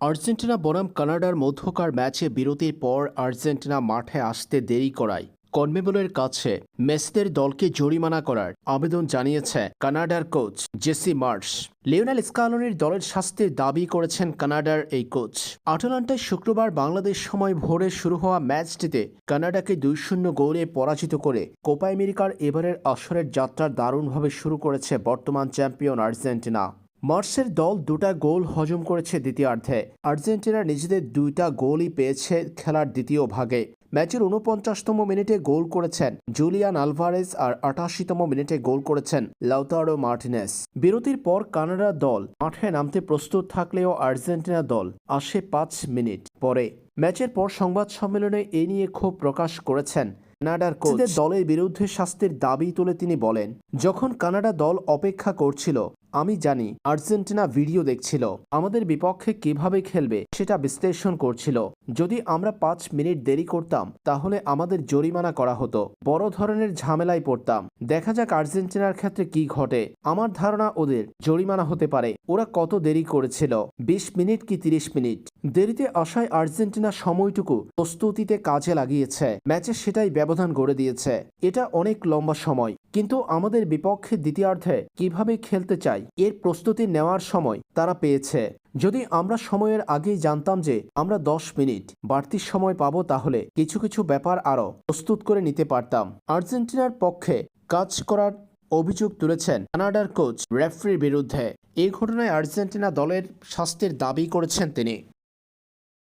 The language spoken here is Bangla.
আর্জেন্টিনা বনাম কানাডার মধ্যকার ম্যাচে বিরতির পর আর্জেন্টিনা মাঠে আসতে দেরি করায়। কনমেবলের কাছে মেসিদের দলকে জরিমানা করার আবেদন জানিয়েছে কানাডার কোচ জেসি মার্শ। লিওনেল স্কালনির দলের শাস্তির দাবি করেছেন কানাডার এই কোচ। আটলান্টায় শুক্রবার বাংলাদেশ সময় ভোরে শুরু হওয়া ম্যাচটিতে কানাডাকে দুই শূন্য গোলে পরাজিত করে কোপা আমেরিকার এবারের আসরের যাত্রা দারুণভাবে শুরু করেছে বর্তমান চ্যাম্পিয়ন আর্জেন্টিনা। মার্সের দল দুটা গোল হজম করেছে দ্বিতীয়ার্ধে। আর্জেন্টিনা নিজেদের দুইটা গোলই পেয়েছে খেলার দ্বিতীয় ভাগে। ম্যাচের উনপঞ্চাশতম মিনিটে গোল করেছেন জুলিয়ান আলভারেজ আর আটাশিতম মিনিটে গোল করেছেন লাউতারো মার্টিনেস। বিরতির পর কানাডা দল মাঠে নামতে প্রস্তুত থাকলেও আর্জেন্টিনা দল আসে পাঁচ মিনিট পরে। ম্যাচের পর সংবাদ সম্মেলনে এ নিয়ে ক্ষোভ প্রকাশ করেছেন কানাডার কোচদের দলের বিরুদ্ধে শাস্তির দাবি তুলে তিনি বলেন, যখন কানাডা দল অপেক্ষা করছিল আমি জানি আর্জেন্টিনা ভিডিও দেখছিল। আমাদের বিপক্ষে কীভাবে খেলবে সেটা বিশ্লেষণ করছিল। যদি আমরা পাঁচ মিনিট দেরি করতাম, তাহলে আমাদের জরিমানা করা হতো। বড় ধরনের ঝামেলায় পড়তাম। দেখা যাক আর্জেন্টিনার ক্ষেত্রে কি ঘটে। আমার ধারণা ওদের জরিমানা হতে পারে। ওরা কত দেরি করেছিল? বিশ মিনিট কি তিরিশ মিনিট? দেরিতে আসায় আর্জেন্টিনা সময়টুকু প্রস্তুতিতে কাজে লাগিয়েছে। ম্যাচে সেটাই ব্যবধান গড়ে দিয়েছে। এটা অনেক লম্বা সময়। কিন্তু আমাদের বিপক্ষে দ্বিতীয়ার্ধে কীভাবে খেলতে চাই এর প্রস্তুতি নেওয়ার সময় তারা পেয়েছে। যদি আমরা সময়ের আগেই জানতাম যে আমরা দশ মিনিট বাড়তি সময় পাবো তাহলে কিছু কিছু ব্যাপার আরও প্রস্তুত করে নিতে পারতাম। আর্জেন্টিনার পক্ষে কাজ করার অভিযোগ তুলেছেন কানাডার কোচ রেফরির বিরুদ্ধে। এই ঘটনায় আর্জেন্টিনা দলের শাস্তির দাবি করেছেন তিনি।